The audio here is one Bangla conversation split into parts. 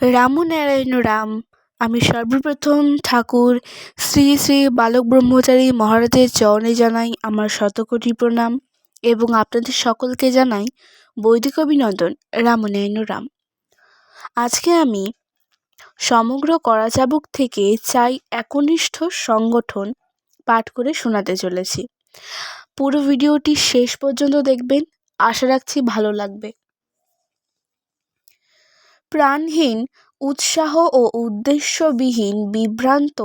রামনারায়ণ রাম। আমি সর্বপ্রথম ঠাকুর, শ্রী শ্রী বালক ব্রহ্মচারী মহারাজের চরণে জানাই আমার শতকোটি প্রণাম এবং আপনাদের সকলকে জানাই বৈদিক অভিনন্দন রামনারায়ণ রাম। আজকে আমি সমগ্র করাচাবুক থেকে চাই একনিষ্ঠ সংগঠন পাঠ করে শোনাতে চলেছি। পুরো ভিডিওটি শেষ পর্যন্ত দেখবেন। আশা রাখছি ভালো লাগবে। প্রাণহীন, উৎসাহ ও উদ্দেশ্যবিহীন বিভ্রান্ত,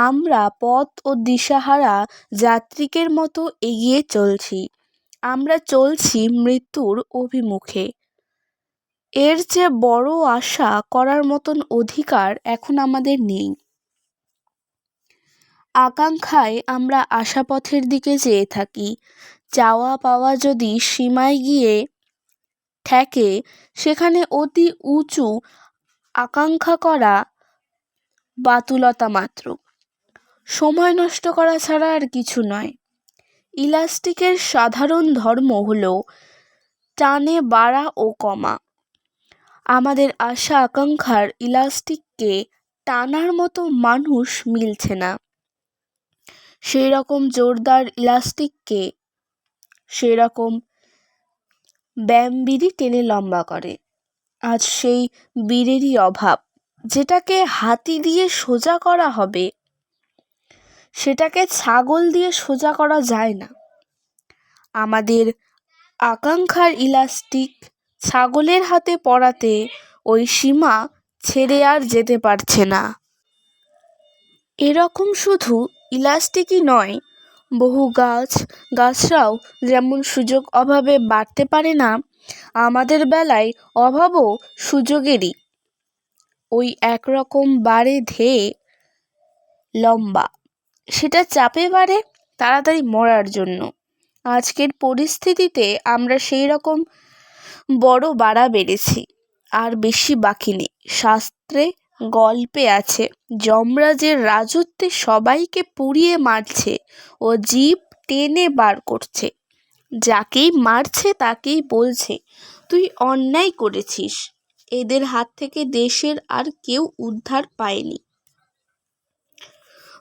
আমরা পথ ও দিশাহারা যাত্রীকের মতো এগিয়ে চলছি। আমরা চলছি মৃত্যুর অভিমুখে। এর চেয়ে বড় আশা করার মতন অধিকার এখন আমাদের নেই। আকাঙ্ক্ষায় আমরা আশাপথের দিকে চেয়ে থাকি। চাওয়া পাওয়া যদি সীমায় গিয়ে ঠেকে সেখানে অতি উঁচু আকাঙ্ক্ষা করা বাতুলতা মাত্র। সময় নষ্ট করা ছাড়া আর কিছু নয়। ইলাস্টিকের সাধারণ ধর্ম হল টানে, বাড়া ও কমা। আমাদের আশা, আকাঙ্ক্ষার ইলাস্টিককে টানার মতো মানুষ মিলছে না। সেই রকম জোরদার ইলাস্টিককে সেরকম ব্যায়ামবিধি টেনে লম্বা করে। আজ সেই বীরেরই অভাব, যেটাকে হাতি দিয়ে সোজা করা হবে, সেটাকে ছাগল দিয়ে সোজা করা যায় না। আমাদের আকাঙ্ক্ষার ইলাস্টিক ছাগলের হাতে পড়াতে ওই সীমা ছেড়ে আর যেতে পারছে না। এরকম শুধু ইলাস্টিকই নয় বহু গাছ, গাছরাও যেমন সুযোগ অভাবে বাড়তে পারে না, আমাদের বেলায় অভাবও সুযোগেরই। ওই একরকম বাড়ে ধেয়ে লম্বা। সেটা চাপে বাড়ে তাড়াতাড়ি মরার জন্য। আজকের পরিস্থিতিতে আমরা সেই রকম বড় বাড়া বেড়েছি, আর বেশি বাকি নেই। শাস্ত্রে গল্পে আছে, যমরাজের রাজত্বে সবাইকে পুড়িয়ে মারছে ও জীব টেনে বার করছে। যাকেই মারছে তাকেই বলছে, তুই অন্যায় করেছিস। এদের হাত থেকে দেশের আর কেউ উদ্ধার পায়নি।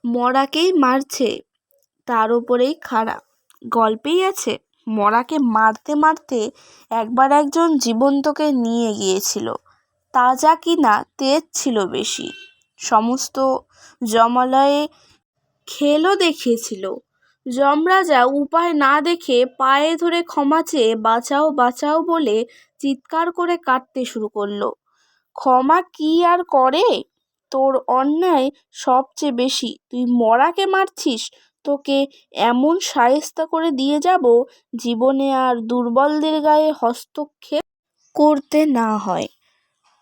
মরাকেই মারছে, তার ওপরেই খাড়া। গল্পেই আছে, মরাকে মারতে মারতে একবার একজন জীবন্তকে নিয়ে গিয়েছিল। তাজা কিনা তেজ ছিল বেশি। সমস্ত জমালয়ে খেলও দেখিয়েছিল। যমরাজা উপায় না দেখে পায়ে ধরে ক্ষমা চেয়ে বাঁচাও বাঁচাও বলে চিৎকার করে কাটতে শুরু করল। ক্ষমা কি আর করে? তোর অন্যায় সবচেয়ে বেশি। তুই মরাকে মারছিস, তোকে এমন সায়স্তা করে দিয়ে যাব জীবনে আর দুর্বলদের গায়ে হস্তক্ষেপ করতে না হয়।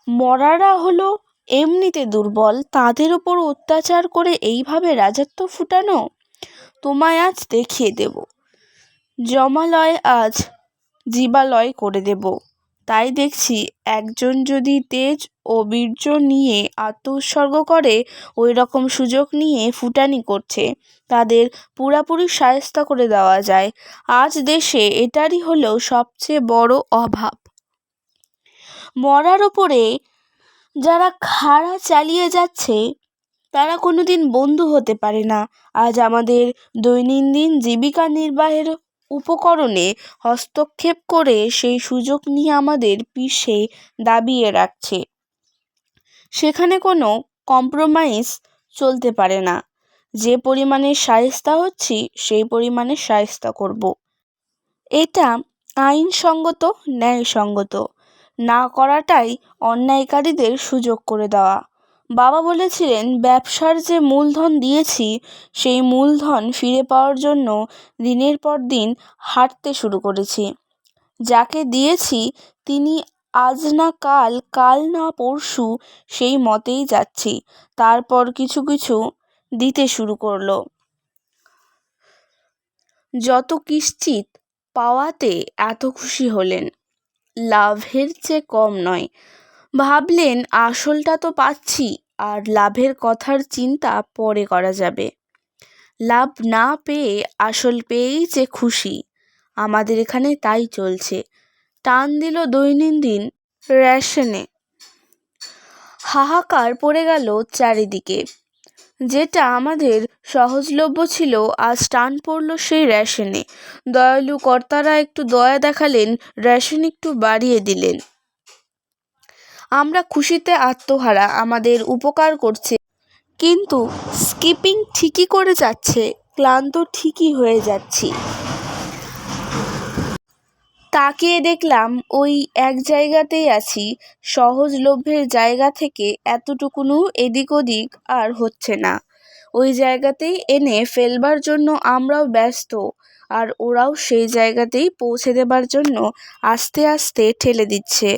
মরারা হলো এমনিতে দুর্বল, তাদের ওপর অত্যাচার করে এইভাবে রাজত্ব ফুটানো? তোমায় আজ দেখিয়ে দেব। জমালয় আজ জীবালয় করে দেব। তাই দেখছি একজন যদি তেজ ও বীর্য নিয়ে আত্মউৎসর্গ করে ওই রকম সুযোগ নিয়ে ফুটানি করছে, তাদের পুরাপুরি সায়স্তা করে দেওয়া যায়। আজ দেশে এটারই হলো সবচেয়ে বড় অভাব। মরার ওপরে যারা খাড়া চালিয়ে যাচ্ছে, তারা কোনো দিন বন্ধু হতে পারে না। আজ আমাদের দৈনন্দিন জীবিকা নির্বাহের উপকরণে হস্তক্ষেপ করে সেই সুযোগ নিয়ে আমাদের পিষে দাবিয়ে রাখছে। সেখানে কোনো কম্প্রোমাইজ চলতে পারে না। যে পরিমাণে শায়েস্তা হচ্ছি, সেই পরিমাণে শায়েস্তা করব। এটা আইনসঙ্গত, ন্যায়সঙ্গত। না করাটাই অন্যায়কারীদের সুযোগ করে দেওয়া। বাবা বলেছিলেন, ব্যবসার যে মূলধন দিয়েছি, সেই মূলধন ফিরে পাওয়ার জন্য দিনের পর দিন হাঁটতে শুরু করেছি। যাকে দিয়েছি, তিনি আজ না কাল কাল না পরশু সেই মতেই যাচ্ছি। তারপর কিছু কিছু দিতে শুরু করল। যত কিশ্চিত পাওয়াতে এত খুশি হলেন। লাভের চেয়ে কম নয়। ভাবলেন, আসলটা তো পাচ্ছি, আর লাভের কথার চিন্তা পরে করা যাবে। লাভ না পেয়ে আসল পেয়েই যে খুশি, আমাদের এখানে তাই চলছে। টান দিল দৈনন্দিন রেশনে। হাহাকার পড়ে গেল চারিদিকে। যেটা আমাদের সহজলভ্য ছিল, আজ টান পড়ল সেই রেশনে। দয়ালু কর্তারা একটু দয়া দেখালেন, রেশন একটু বাড়িয়ে দিলেন। আমরা খুশিতে আত্মহারা, আমাদের উপকার করছে। কিন্তু স্কিপিং ঠিকই করে যাচ্ছে, ক্লান্ত ঠিকই হয়ে যাচ্ছি। তাকিয়ে দেখলাম ওই এক জায়গাতেই আছি। সহজলভ্যের জায়গা থেকে এতটুকুনও এদিক ওদিক আর হচ্ছে না। ওই জায়গাতেই এনে ফেলবার জন্য আমরাও ব্যস্ত আর ওরাও সেই জায়গাতেই পৌঁছে দেবার জন্য আস্তে আস্তে ঠেলে দিচ্ছে।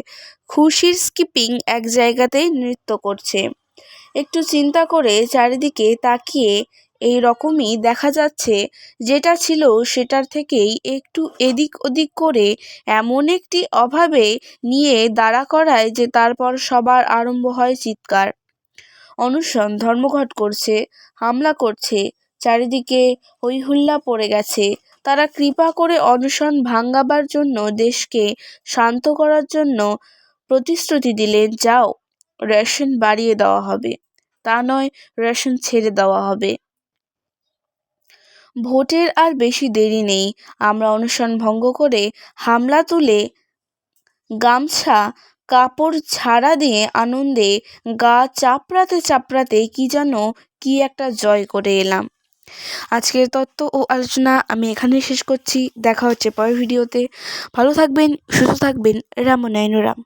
খুশির স্কিপিং এক জায়গাতেই নৃত্য করছে। একটু চিন্তা করে চারিদিকে তাকিয়ে এই রকমই দেখা যাচ্ছে, যেটা ছিল সেটার থেকেই একটু এদিক ওদিক করে এমন একটি অভাবে নিয়ে দাঁড়া করায় যে তারপর সবার আরম্ভ হয় চিৎকার। অনুসরণ, ধর্মঘট করছে, হামলা করছে, চারিদিকে হৈহুল্লা পড়ে গেছে। তারা কৃপা করে অনশন ভাঙ্গাবার জন্য দেশকে শান্ত করার জন্য প্রতিশ্রুতি দিলেন, যাও, রেশন বাড়িয়ে দেওয়া হবে। তা নয়, রেশন ছেড়ে দেওয়া হবে। ভোটের আর বেশি দেরি নেই। আমরা অনশন ভঙ্গ করে হামলা তুলে গামছা, কাপড় ছাড়া দিয়ে আনন্দে গা চাপড়াতে চাপড়াতে কি যেন, কি একটা জয় করে এলাম। আজকের তত্ত্ব ও আলোচনা আমি এখানেই শেষ করছি। দেখা হচ্ছে পরের ভিডিওতে। ভালো থাকবেন, সুস্থ থাকবেন। রাম নাইনুরাম